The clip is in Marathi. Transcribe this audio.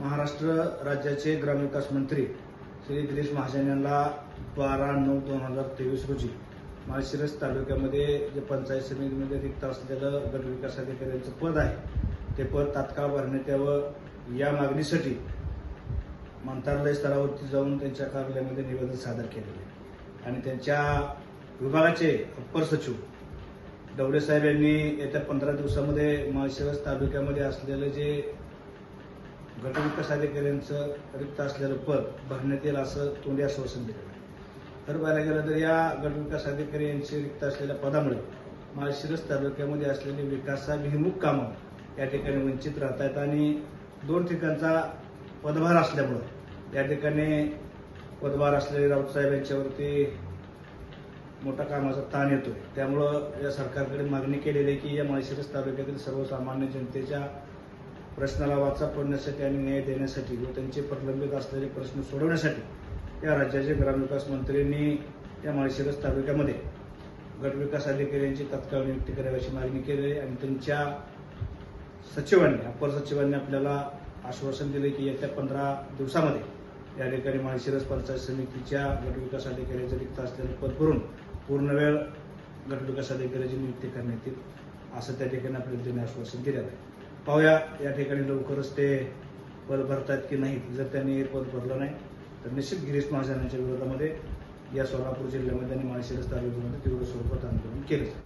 महाराष्ट्र राज्याचे ग्रामविकास मंत्री श्री गिरीश महाजन यांना बारा नऊ दोन हजार तेवीस रोजी माळशिरस तालुक्यामध्ये जे पंचायत समितीमध्ये रिक्त असलेलं गटविकास अधिकाऱ्यांचं पद आहे ते पद तात्काळ भरण्यात यावं या मागणीसाठी मंत्रालय स्तरावरती जाऊन त्यांच्या कार्यालयामध्ये निवेदन सादर केलेले आणि त्यांच्या विभागाचे अप्पर सचिव डवळे साहेब यांनी येत्या पंधरा दिवसामध्ये माळशिरस तालुक्यामध्ये असलेलं जे गटविकास अधिकाऱ्यांचं रिक्त असलेलं पद भरण्यात येईल असं तोंडी आश्वासन दिलं खरं तर पाहायला गेलं तर या गटविकास अधिकारी यांचे रिक्त असलेल्या पदामुळे माळशिरस तालुक्यामध्ये असलेली विकासाभिमुख कामं या ठिकाणी वंचित राहत आहेत आणि दोन ठिकाणचा पदभार असल्यामुळं या ठिकाणी पदभार असलेले राऊतसाहेब यांच्यावरती मोठा कामाचा ताण येतोय. त्यामुळं या सरकारकडे मागणी केलेली आहे की या माळशिरस तालुक्यातील सर्वसामान्य जनतेच्या प्रश्नाला वाचा पडण्यासाठी आणि न्याय देण्यासाठी व त्यांचे प्रलंबित असलेले प्रश्न सोडवण्यासाठी या राज्याचे ग्रामविकास मंत्र्यांनी या माळशिरस तालुक्यामध्ये गटविकास अधिकाऱ्यांची तत्काळ नियुक्ती करावी अशी मागणी केली आहे आणि त्यांच्या सचिवांनी अपर सचिवांनी आपल्याला आश्वासन दिले की येत्या पंधरा दिवसामध्ये या ठिकाणी माळशिरस पंचायत समितीच्या गटविकास अधिकाऱ्याचं रिक्त असलेलं पद भरून पूर्णवेळ गटविकास अधिकाऱ्याची नियुक्ती करण्यात येईल असं त्या ठिकाणी आपल्याला त्यांनी आश्वासन दिलेलं आहे. पाहूया या ठिकाणी लवकरच ते पद भरतात की नाही जर त्यांनी पद भरलं नाही तर निश्चित गिरीश महाजनांच्या विरोधामध्ये या सोलापूर जिल्ह्यामध्ये आणि माळशिरस तालुक्यामध्ये तीव्र स्वरूपात आंदोलन केलं